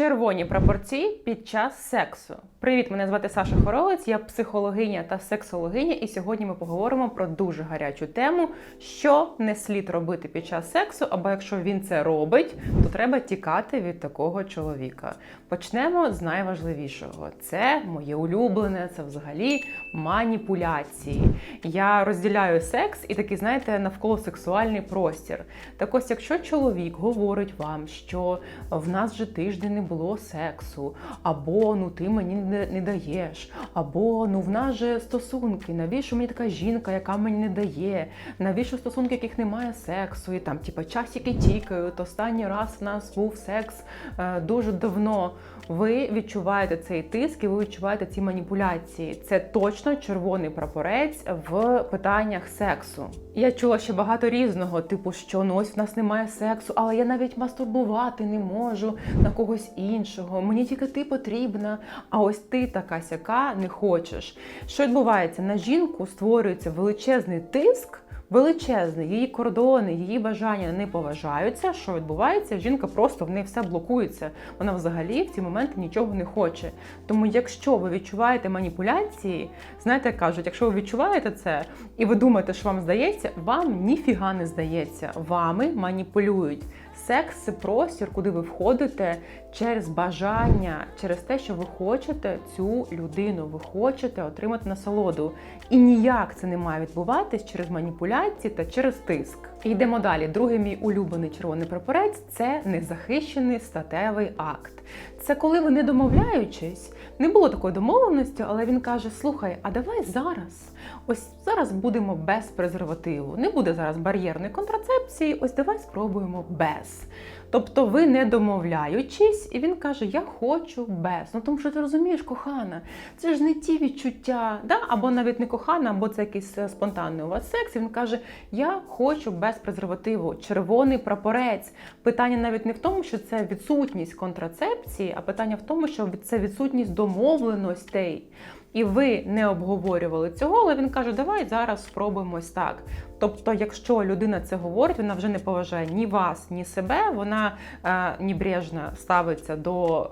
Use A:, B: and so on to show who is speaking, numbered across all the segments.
A: Червоні прапорці під час сексу. Привіт, мене звати Саша Хоровець, я психологиня та сексологиня, і сьогодні ми поговоримо про дуже гарячу тему, що не слід робити під час сексу, або якщо він це робить, то треба тікати від такого чоловіка. Почнемо з найважливішого: це моє улюблене, це взагалі маніпуляції. Я розділяю секс і такий, знаєте, навколо сексуальний простір. Так ось, якщо чоловік говорить вам, що в нас вже тиждень не було сексу, або ну ти мені не, не даєш, або ну в нас же стосунки, навіщо мені така жінка, яка мені не дає, навіщо стосунки, яких немає сексу, і там, типа, часики тікають, останній раз в нас був секс е, дуже давно. Ви відчуваєте цей тиск і ви відчуваєте ці маніпуляції. Це точно червоний прапорець в питаннях сексу. Я чула ще багато різного, типу, що ну ось в нас немає сексу, але я навіть мастурбувати не можу на когось іншого. Мені тільки ти потрібна, а ось ти така сяка не хочеш. Що відбувається? На жінку створюється величезний тиск. Величезний, її кордони, її бажання не поважаються. Що відбувається? Жінка просто в неї все блокується. Вона взагалі в ці моменти нічого не хоче. Тому, якщо ви відчуваєте маніпуляції, знаєте, як кажуть, якщо ви відчуваєте це і ви думаєте, що вам здається, вам ніфіга не здається. Вами маніпулюють. Секс це простір, куди ви входите через бажання, через те, що ви хочете цю людину, ви хочете отримати насолоду. І ніяк це не має відбуватись через маніпуляції та через тиск. Йдемо далі. Другий мій улюблений червоний прапорець це незахищений статевий акт. Це коли ви не домовляючись, не було такої домовленості, але він каже: Слухай, а давай зараз. Ось зараз будемо без презервативу. Не буде зараз бар'єрної контрацепції. Ось давай спробуємо без. Тобто ви не домовляючись, і він каже: Я хочу без. Ну тому що ти розумієш, кохана, це ж не ті відчуття, да? або навіть не кохана, або це якийсь е, спонтанний у вас секс. І він каже: Я хочу без презервативу, червоний прапорець. Питання навіть не в тому, що це відсутність контрацепції, а питання в тому, що це відсутність домовленостей. І ви не обговорювали цього, але він каже, давай зараз спробуємо ось так. Тобто, якщо людина це говорить, вона вже не поважає ні вас, ні себе, вона е, нібрежно ставиться до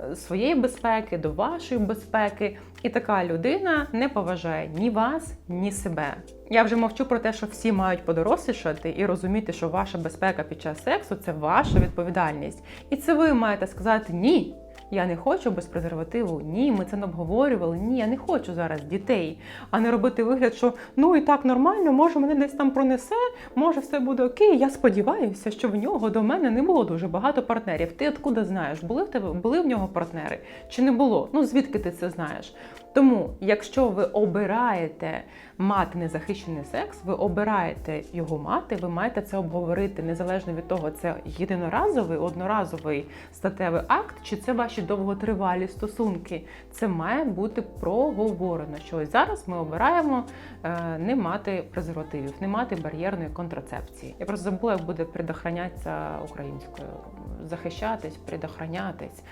A: е, своєї безпеки, до вашої безпеки. І така людина не поважає ні вас, ні себе. Я вже мовчу про те, що всі мають подорослішати і розуміти, що ваша безпека під час сексу це ваша відповідальність. І це ви маєте сказати ні. Я не хочу без презервативу. Ні, ми це не обговорювали. Ні, я не хочу зараз дітей, а не робити вигляд, що ну і так нормально, може мене десь там пронесе, може все буде окей. Я сподіваюся, що в нього до мене не було дуже багато партнерів. Ти откуда знаєш? Були в тебе були в нього партнери чи не було? Ну звідки ти це знаєш? Тому, якщо ви обираєте мати незахищений секс, ви обираєте його мати, ви маєте це обговорити незалежно від того, це єдиноразовий, одноразовий статевий акт, чи це ваші довготривалі стосунки. Це має бути проговорено. Що ось зараз ми обираємо е, не мати презервативів, не мати бар'єрної контрацепції. Я просто забула, як буде предохранятися українською, захищатись, предохранятись.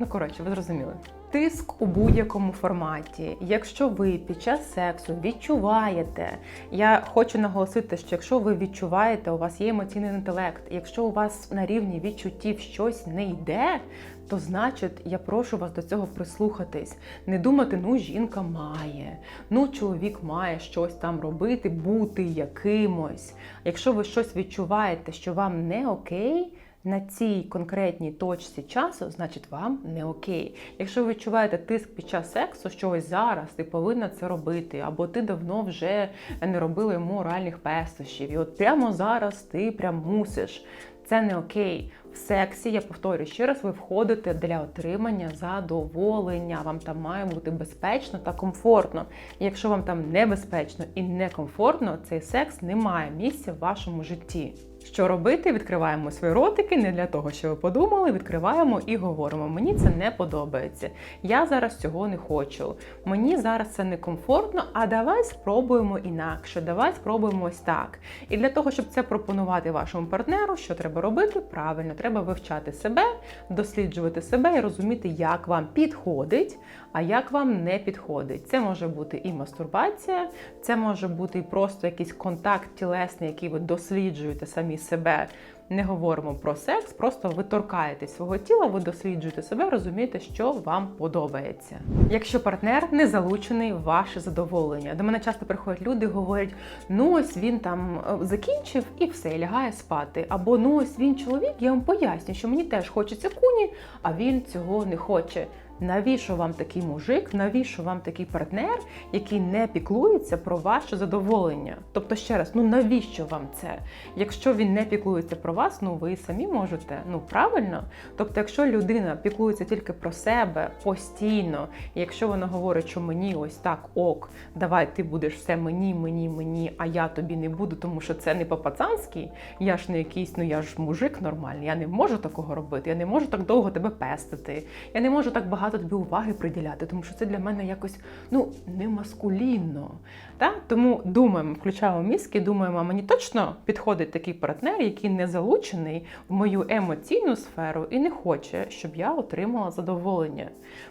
A: Ну, коротше, ви зрозуміли. Тиск у будь-якому форматі. Якщо ви під час сексу відчуваєте, я хочу наголосити, що якщо ви відчуваєте, у вас є емоційний інтелект, якщо у вас на рівні відчуттів щось не йде, то значить я прошу вас до цього прислухатись. Не думати, ну жінка має, ну чоловік має щось там робити, бути якимось. Якщо ви щось відчуваєте, що вам не окей на цій конкретній точці часу, значить вам не окей. Якщо ви відчуваєте тиск під час сексу, що ось зараз ти повинна це робити, або ти давно вже не робила йому оральних пестощів, і от прямо зараз ти прям мусиш. Це не окей. В сексі, я повторюю ще раз, ви входите для отримання задоволення. Вам там має бути безпечно та комфортно. І якщо вам там небезпечно і некомфортно, цей секс не має місця в вашому житті. Що робити? Відкриваємо свої ротики не для того, що ви подумали. Відкриваємо і говоримо. Мені це не подобається. Я зараз цього не хочу. Мені зараз це некомфортно, а давай спробуємо інакше. Давай спробуємо ось так. І для того, щоб це пропонувати вашому партнеру, що треба робити? Правильно, треба вивчати себе, досліджувати себе і розуміти, як вам підходить, а як вам не підходить. Це може бути і мастурбація, це може бути і просто якийсь контакт тілесний, який ви досліджуєте самі себе. не говоримо про секс, просто ви торкаєтесь свого тіла, ви досліджуєте себе, розумієте, що вам подобається. Якщо партнер не залучений в ваше задоволення, до мене часто приходять люди, говорять: ну ось він там е, закінчив і все, лягає спати. Або ну ось він чоловік, я вам поясню, що мені теж хочеться куні, а він цього не хоче. Навіщо вам такий мужик, навіщо вам такий партнер, який не піклується про ваше задоволення? Тобто, ще раз, ну навіщо вам це? Якщо він не піклується про вас, ну ви самі можете, ну правильно. Тобто, якщо людина піклується тільки про себе постійно, і якщо вона говорить, що мені ось так ок, давай ти будеш все мені, мені, мені, а я тобі не буду, тому що це не по-пацанськи, я ж не якийсь, ну я ж мужик нормальний, я не можу такого робити, я не можу так довго тебе пестити, я не можу так багато тобі уваги приділяти, тому що це для мене якось ну не маскулінно. Та? Тому думаємо, включаємо мізки, думаємо, а мені точно підходить такий партнер, який не залучений в мою емоційну сферу і не хоче, щоб я отримала задоволення.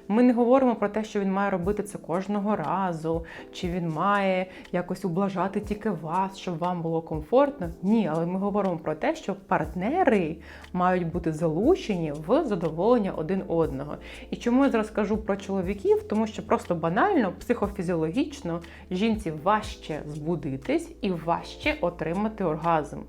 A: Ми не говоримо про те, що він має робити це кожного разу, чи він має якось ублажати тільки вас, щоб вам було комфортно. Ні, але ми говоримо про те, що партнери мають бути залучені в задоволення один одного. І чому я зараз кажу про чоловіків? Тому що просто банально, психофізіологічно жінці важче збудитись і важче отримати оргазм.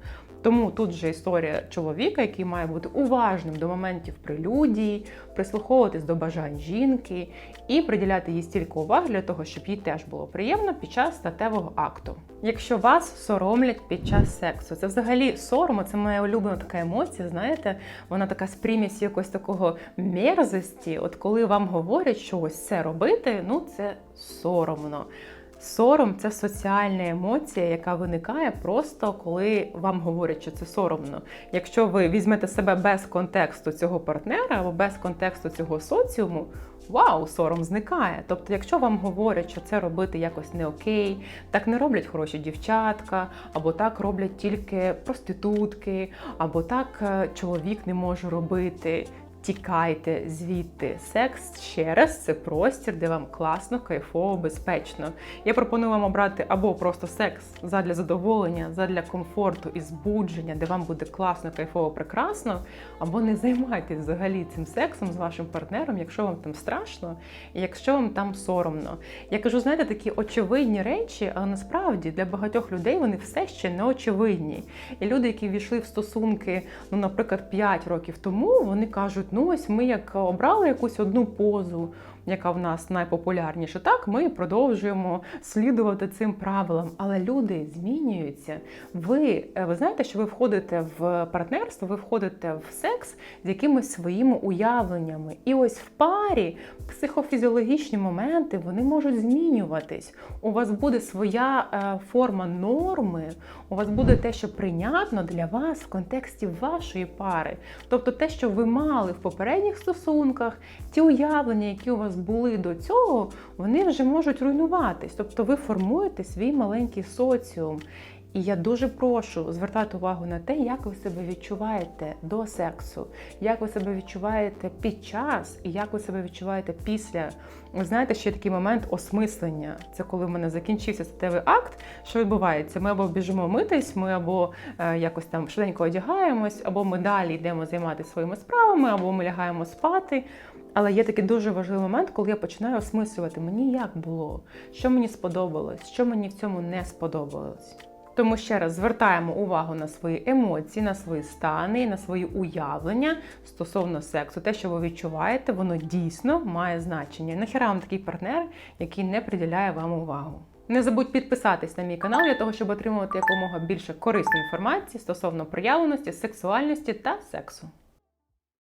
A: Тому тут же історія чоловіка, який має бути уважним до моментів прелюдії, прислуховуватись до бажань жінки і приділяти їй стільки уваги для того, щоб їй теж було приємно під час статевого акту. Якщо вас соромлять під час сексу, це взагалі сором, це моя улюблена така емоція. Знаєте, вона така з примісі якогось такого мерзості. От коли вам говорять, що ось це робити, ну це соромно. Сором це соціальна емоція, яка виникає просто коли вам говорять, що це соромно. Якщо ви візьмете себе без контексту цього партнера або без контексту цього соціуму, вау, сором зникає. Тобто, якщо вам говорять, що це робити якось не окей, так не роблять хороші дівчатка, або так роблять тільки проститутки, або так е, чоловік не може робити. Тікайте звідти. Секс ще раз це простір, де вам класно, кайфово, безпечно. Я пропоную вам обрати або просто секс задля задоволення, задля комфорту і збудження, де вам буде класно, кайфово, прекрасно, або не займайтесь взагалі цим сексом з вашим партнером, якщо вам там страшно, і якщо вам там соромно. Я кажу, знаєте, такі очевидні речі, але насправді для багатьох людей вони все ще не очевидні. І люди, які війшли в стосунки, ну, наприклад, 5 років тому, вони кажуть, ну ось ми як обрали якусь одну позу, яка в нас найпопулярніша, так ми продовжуємо слідувати цим правилам. Але люди змінюються. Ви, е, ви знаєте, що ви входите в партнерство, ви входите в секс з якимись своїми уявленнями. І ось в парі психофізіологічні моменти вони можуть змінюватись. У вас буде своя е, форма норми, у вас буде те, що прийнятно для вас в контексті вашої пари. Тобто те, що ви мали в попередніх стосунках, ті уявлення, які у вас були до цього, вони вже можуть руйнуватись. Тобто ви формуєте свій маленький соціум. І я дуже прошу звертати увагу на те, як ви себе відчуваєте до сексу, як ви себе відчуваєте під час і як ви себе відчуваєте після. Ви знаєте, ще такий момент осмислення. Це коли в мене закінчився статевий акт. Що відбувається? Ми або біжимо митись, ми або е, якось там швиденько одягаємось, або ми далі йдемо займатися своїми справами, або ми лягаємо спати. Але є такий дуже важливий момент, коли я починаю осмислювати, мені як було, що мені сподобалось, що мені в цьому не сподобалось. Тому ще раз звертаємо увагу на свої емоції, на свої стани, на свої уявлення стосовно сексу. Те, що ви відчуваєте, воно дійсно має значення. Нахіра вам такий партнер, який не приділяє вам увагу. Не забудь підписатись на мій канал для того, щоб отримувати якомога більше корисної інформації стосовно проявленості, сексуальності та сексу.